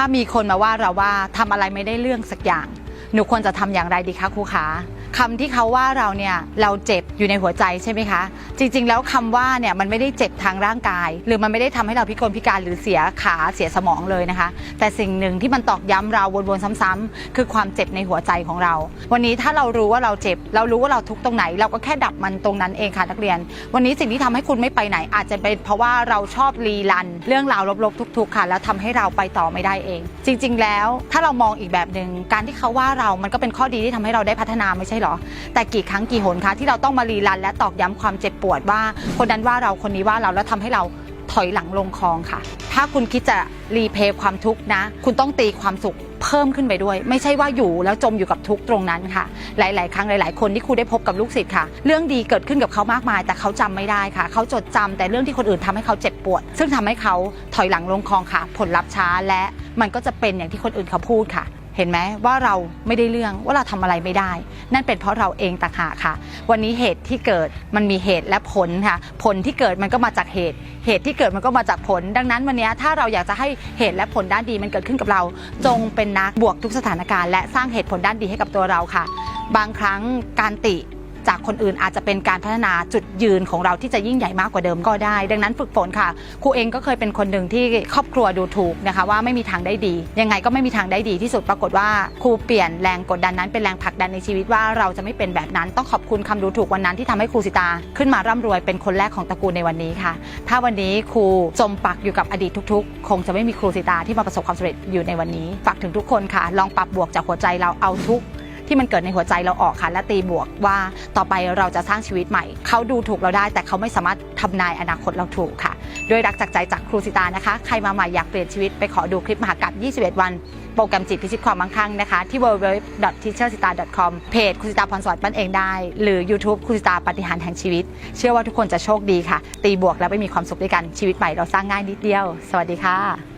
ถ้ามีคนมาว่าเราว่าทำอะไรไม่ได้เรื่องสักอย่าง หนูควรจะทำอย่างไรดีคะครูขา คำที่เขาว่าเราเนี่ยเราเจ็บอยู่ในหัวใจใช่ไหมคะ จริง ๆ แล้วคำว่าเนี่ยมันไม่ได้เจ็บทางร่างกาย หรือมันไม่ได้ทำให้เราพิกลพิการหรือเสียขาเสียสมองเลยนะคะ แต่สิ่งหนึ่งที่มันตอกย้ำเราวนๆซ้ำๆคือความเจ็บในหัวใจของเรา วันนี้ถ้าเรารู้ว่าเราเจ็บ เรารู้ว่าเราทุกตรงไหน เราก็แค่ดับมันตรงนั้นเองค่ะนักเรียน วันนี้สิ่งที่ทำให้คุณไม่ไปไหน อาจจะเป็นเพราะว่าเราชอบรีรัน เรื่องราวลบๆทุก ๆ ค่ะ แล้วทำให้เราไปต่อไม่ได้เอง จริง ๆ แล้วถ้าเรามองอีกแบบหนึ่งการที่เขาว่าเรามันก็เป็นข้อดีที่ทำให้เราได้พัฒนาไม่ใช่หรอ แต่กี่ครั้งกี่หนคะที่เราต้องมารีรัน และตอกย้ำความเจ็บปวดว่า คนนั้นว่าเราคนนี้ว่าเราแล้วทำให้เราถอยหลังลงคลองค่ะ ถ้าคุณคิดจะรีเพย์ความทุกข์นะ คุณต้องตีความสุขเพิ่มขึ้นไปด้วย ไม่ใช่ว่าอยู่แล้วจมอยู่กับทุกตรงนั้นค่ะ หลาย ๆ ครั้งหลาย ๆ คนที่ครูได้พบกับลูกศิษย์ค่ะ เรื่องดีเกิดขึ้นกับเขามากมาย แต่เขาจำไม่ได้ค่ะ เขาจดจำแต่เรื่องที่คนอื่นทำให้เขาเจ็บปวด ซึ่งทำให้เขาถอยหลังลงคลองค่ะ ผลลัพธ์ช้าและมันก็จะเป็นอย่างที่คนอื่นเขาพูดค่ะ เห็นไหมว่าเราไม่ได้เรื่องว่าเราทำอะไรไม่ได้ นั่นเป็นเพราะเราเองต่างหากค่ะ วันนี้เหตุที่เกิดมันมีเหตุและผลค่ะ ผลที่เกิดมันก็มาจากเหตุ เหตุที่เกิดมันก็มาจากผล ดังนั้นวันนี้ถ้าเราอยากจะให้เหตุและผลด้านดีมันเกิดขึ้นกับเรา จงเป็นนักบวกทุกสถานการณ์และสร้างเหตุผลด้านดีให้กับตัวเราค่ะ บางครั้งการติ จากคนอื่นอาจจะเป็นการพัฒนาจุดยืนของเราที่จะยิ่งใหญ่มากกว่าเดิมก็ได้ ดังนั้นฝึกฝนค่ะครูเองก็เคยเป็นคนหนึ่งที่ครอบครัวดูถูกนะคะว่าไม่มีทางได้ดี ยังไงก็ไม่มีทางได้ดีที่สุดปรากฏว่าครูเปลี่ยนแรงกดดันนั้นเป็นแรงผลักดันในชีวิตว่าเราจะไม่เป็นแบบนั้นต้องขอบคุณคำดูถูกวันนั้นที่ทำให้ครูสิตา ขึ้นมาร่ำรวยเป็นคนแรกของตระกูลในวันนี้ค่ะ ถ้าวันนี้ครูจมปักอยู่กับอดีตทุกๆ คงจะไม่มีครูสิตาที่มาประสบความสำเร็จอยู่ในวันนี้ฝากถึงทุกคนค่ะ ลองปรับบวกจากหัวใจเราเอาทุก ที่มันเกิดในหัวใจเราออกค่ะ และตีบวกว่าต่อไปเราจะสร้างชีวิตใหม่ เขาดูถูกเราได้ แต่เขาไม่สามารถทำนายอนาคตเราถูกค่ะ ด้วยรักจากใจจากครูสิตานะคะ ใครมาใหม่อยากเปลี่ยนชีวิตไปขอดูคลิปมหากรรม21 วันโปรแกรมจิตพิชิตความมั่งคั่งนะคะ ที่ www.teachersita.com เพจครูสิตาพรสวรรค์ปั้นเองได้ หรือ YouTube ครูสิตาปฏิหารแห่งชีวิต เชื่อว่าทุกคนจะโชคดีค่ะ ตีบวกและไปมีความสุขด้วยกันชีวิตใหม่เราสร้างง่ายนิดเดียว สวัสดีค่ะ